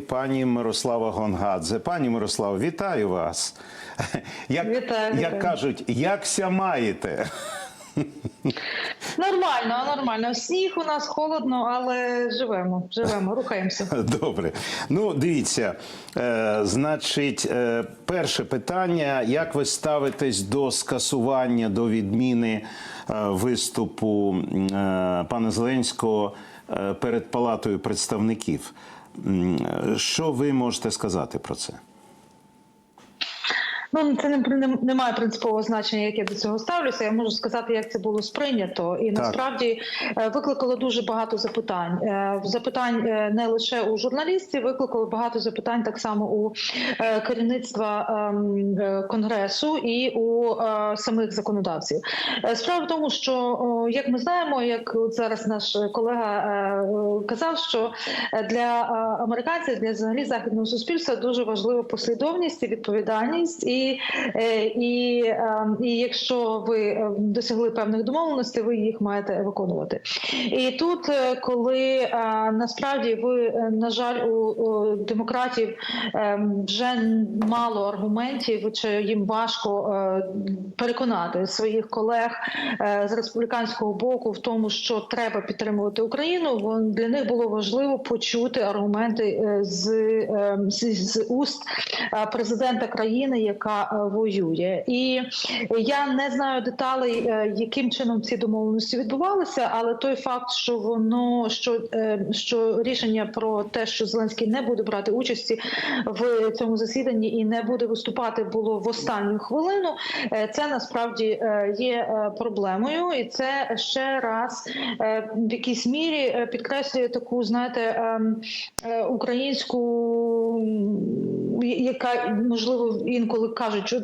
Пані Мирослава Гонгадзе. Пані Мирослава, вітаю вас. Як, Вітаю, як вітаю. кажуть, якся маєте? Нормально, нормально. Сніг у нас холодно, але живемо, живемо, рухаємося. Добре. Ну, дивіться, е, значить, е, перше питання: як ви ставитесь до скасування, до відміни е, виступу е, пана Зеленського е, перед Палатою представників? Е, Що ви можете сказати про це? Ну це не, не, не має принципового значення, як я до цього ставлюся. Я можу сказати, як це було сприйнято, і насправді е, викликало дуже багато запитань. Е, Запитань е, не лише у журналістів, викликало багато запитань так само у керівництва ем, конгресу і у самих законодавців. Справа в тому, що як ми знаємо, як зараз наш колега казав, що для американців, для взагалі західного суспільства дуже важлива послідовність і відповідальність, і, е, і, е, і якщо ви е, досягли певних домовленостей, ви їх маєте виконувати. І тут, е, коли насправді ви, на жаль, у, демократів е, вже мало аргументів, чи їм важко переконати своїх колег з республіканського боку в тому, що треба підтримувати Україну. Для них було важливо почути аргументи з, е, з, з уст президента країни, яка воює. І я не знаю деталей, е, яким чином ці домовленості відбувалися, але той факт, що воно що, е, що рішення про те, що Зеленський не буде брати участі в цьому засіданні і не буде виступати, було в останню хвилину. Е, Це насправді є проблемою, і це ще раз в якійсь мірі підкреслює таку, знаєте, ем, українську, яка можливо інколи кажуть, що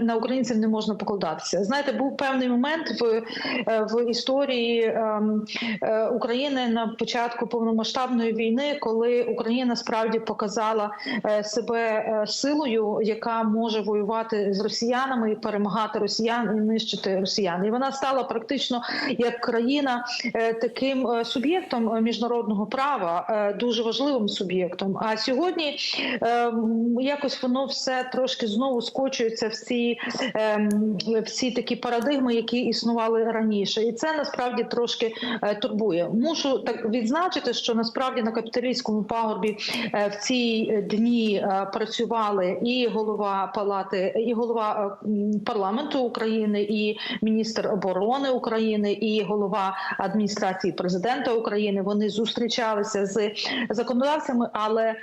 на, українців не можна покладатися. Знаєте, був певний момент в, е, в історії ем, е, України на початку повномасштабної війни, коли Україна справді показала е, себе силою, яка може воювати з росіянами і перемагати росіян і нищити росіян. І вона стала практично як країна таким суб'єктом міжнародного права, дуже важливим суб'єктом. А сьогодні е, м, якось воно все трошки знову скочується в ці, е, такі парадигми, які існували раніше, і це насправді трошки е, турбує. Мушу так відзначити, що насправді на капіталійському пагорбі е, в ці дні е, працювали і голова палати, і голова парламенту України, і міністр оборони України, і голова адміністрації президента України. Вони зустрічалися з законодавцями, але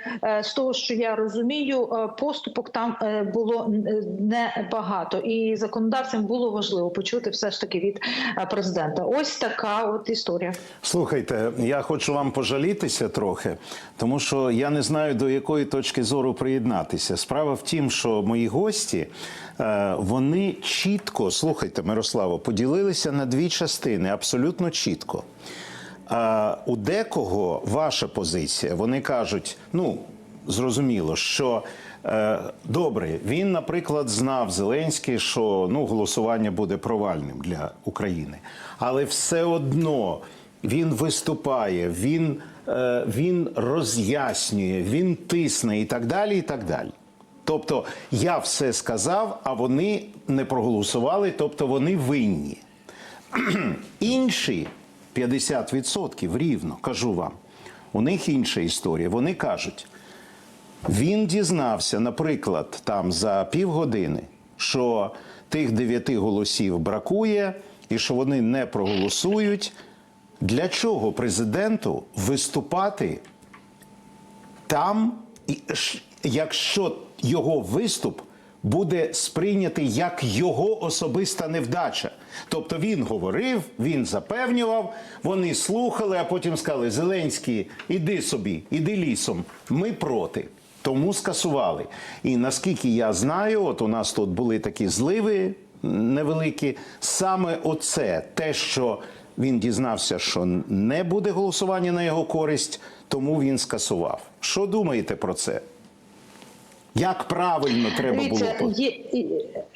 з того, що я розумію, е, поступок там е, було е, небагато, і законодавцям було важливо почути все ж таки від президента. Ось така от історія. Слухайте, я хочу вам пожалітися трохи, тому що я не знаю до якої точки зору приєднатися. Справа в тім, що мої гості вони чітко, слухайте, Мирославо, поділилися на дві частини, абсолютно чітко. А у декого ваша позиція, вони кажуть, ну зрозуміло, що е, добре, він, наприклад, знав Зеленський, що ну, голосування буде провальним для України, але все одно він виступає, він, е, він роз'яснює, він тисне і так далі. і так далі. Тобто я все сказав, а вони не проголосували, тобто вони винні. Інші 50% рівно, кажу вам, у них інша історія. Вони кажуть, він дізнався, наприклад, там за півгодини, що тих дев'яти голосів бракує і що вони не проголосують. Для чого президенту виступати там, якщо його виступ буде сприйнятий як його особиста невдача. Тобто він говорив, він запевнював, вони слухали, а потім сказали: Зеленський, іди собі, іди лісом. Ми проти. Тому скасували. І наскільки я знаю, от у нас тут були такі зливи невеликі. Саме оце те, що він дізнався, що не буде голосування на його користь, тому він скасував. Що думаєте про це? Як правильно треба було? Є,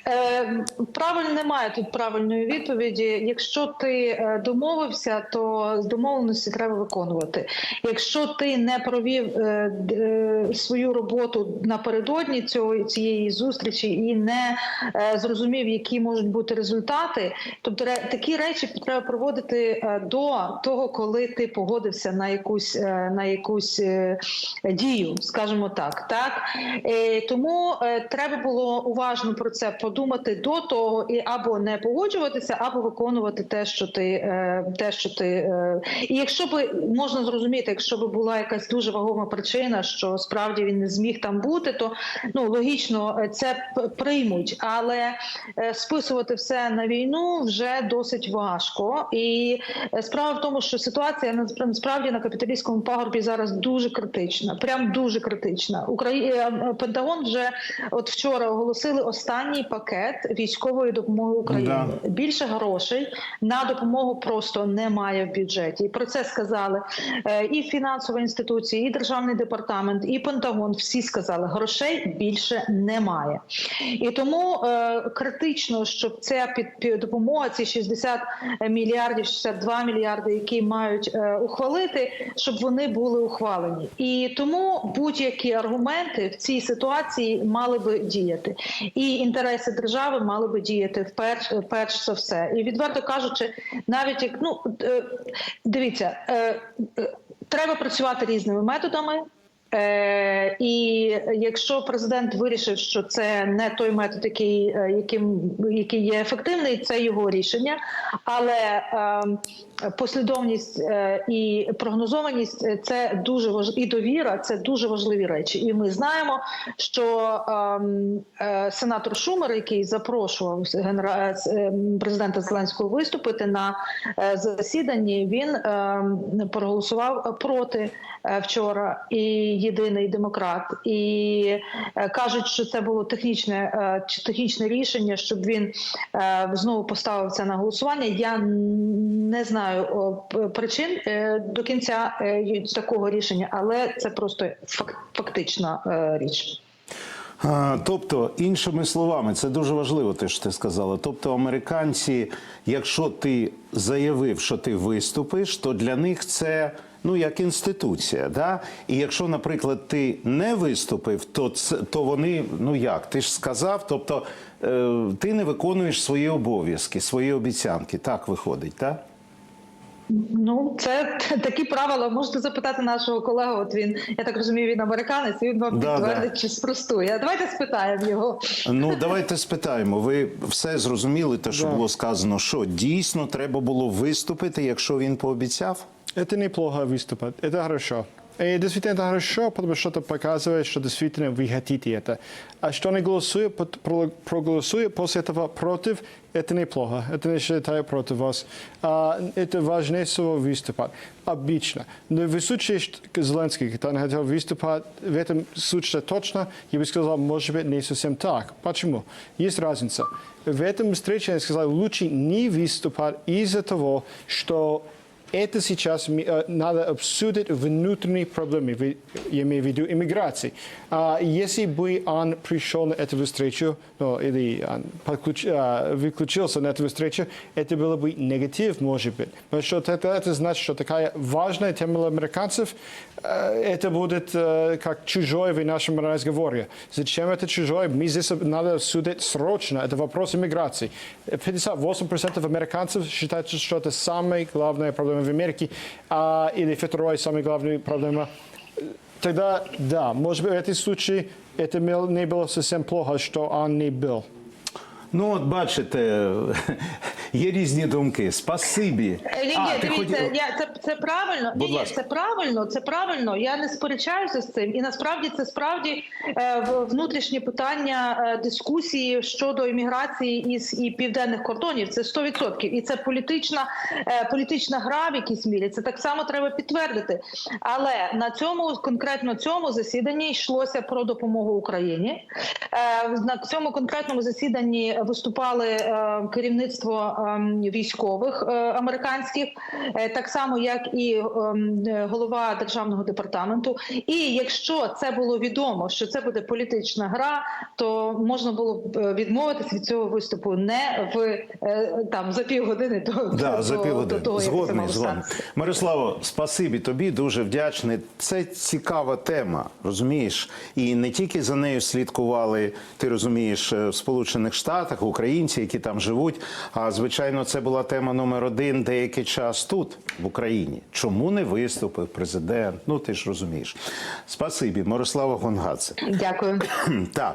е, правильно немає тут правильної відповіді. Якщо ти е, домовився, то з домовленості треба виконувати. Якщо ти не провів е, е, свою роботу напередодні цього цієї зустрічі і не е, зрозумів, які можуть бути результати, тобто такі речі треба проводити е, до того, коли ти погодився на якусь на якусь дію, скажімо так. Так тому е, треба було уважно про це подумати до того, і або не погоджуватися, або виконувати те, що ти е, те, що ти е, і якщо би можна зрозуміти, якщо би була якась дуже вагома причина, що справді він не зміг там бути, то ну логічно е, це приймуть, але е, списувати все на війну вже досить важко. І е, справа в тому, що ситуація насправді на капіталістському пагорбі зараз дуже критична, прям дуже критична. Украї... Пентагон вже от вчора оголосили останній пакет військової допомоги Україні. Да. Більше грошей на допомогу просто немає в бюджеті. І про це сказали е, і фінансова інституція, і державний департамент, і Пентагон. Всі сказали, грошей більше немає. І тому е, критично, щоб ця під, під допомога, ці 60 мільярдів, 62 мільярди, які мають е, ухвалити, щоб вони були ухвалені. І тому будь-які аргументи в цій ситуації мали би діяти, і інтереси держави мали би діяти вперш, перш за все. І відверто кажучи, навіть як ну е, дивіться, е, е, треба працювати різними методами. Е, і якщо президент вирішив, що це не той метод, який, е, яким, який є ефективний, це його рішення. Але е, послідовність е, і прогнозованість е, це дуже важ... і довіра це дуже важливі речі. І ми знаємо, що ем, е, сенатор Шумер, який запрошував генера... е, с- е, президента Зеленського виступити на е, засіданні, він ем, проголосував проти е, вчора і єдиний демократ, і е, кажуть, що це було технічне е, чи технічне рішення, щоб він е, знову поставив це на голосування. Я не знаю причин е, до кінця е, такого рішення, але це просто фак- фактична е, річ. Тобто, іншими словами, це дуже важливо, те, що ти сказала. Тобто, американці, якщо ти заявив, що ти виступиш, то для них це ну як інституція. Да? І якщо, наприклад, ти не виступив, то це то вони ну як ти ж сказав, тобто е, ти не виконуєш свої обов'язки, свої обіцянки. Так виходить, так? Ну, це такі правила. Можете запитати нашого колегу. От він, я так розумію, він американець. і Він вам Да, підтвердить да. чи спростує. Давайте спитаємо його. Ну давайте спитаємо. Ви все зрозуміли, те, що Да. було сказано, що дійсно треба було виступити, якщо він пообіцяв? Это неплохо выступать, это хорошо. И действительно это хорошо, потому что это показывает, что действительно вы хотите это. А что не голосует, пот- про- проголосует после этого против, это неплохо. Это не считаю против вас. А, это важнее всего выступать. Обычно. Но в случае что Зеленский, когда он хотел выступать, в этом случае точно, я бы сказал, может быть, не совсем так. Почему? Есть разница. В этом встрече я сказал, лучше не выступать из-за того, что это сейчас э, надо обсудить внутренние проблемы, я имею в виду иммиграции. А если бы он пришел на эту встречу, ну, или он подключ- а, выключился на эту встречу, это было бы негатив, может быть. Потому что это, это значит, что такая важная тема для американцев, э, это будет как чужое в нашем разговоре. Зачем это чужое? Мы здесь надо обсудить срочно. Это вопрос иммиграции. 58% американцев считают, что это самая главная проблема в Америке, а, или вторая самая главная проблема. Тогда, да, может быть, в этом случае это мел- не было совсем плохо, что он не был. Ну, от бачите, є різні думки. Спасибі. Е, А, дивіться, хотів- я це, це правильно. Будь ні, ласка. це правильно, це правильно. Я не сперечаюся з цим. І насправді це справді е, в- внутрішнє питання е, дискусії щодо імміграції із і південних кордонів. Це 100%. І це політична, політична гра в якійсь мірі. Це так само треба підтвердити. Але на цьому конкретно цьому засіданні йшлося про допомогу Україні. На цьому конкретному засіданні виступали керівництво військових е, американських, е, так само як і ем, голова державного департаменту. І якщо це було відомо, що це буде політична гра, то можна було б е, відмовитися від цього виступу не в там за півгодини до, Да, до, за півгодини. до того, Згодний, мало згодний. Мирославо, спасибі тобі, дуже вдячний. Це цікава тема, розумієш? І не тільки за нею слідкували, ти розумієш, в Сполучених Штатах, українці, які там живуть. А звичайно, це була тема номер один деякий час тут, в Україні. Чому не виступив президент? Ну ти ж розумієш. Спасибі, Мирослава Гонгадзе. Дякую. Так.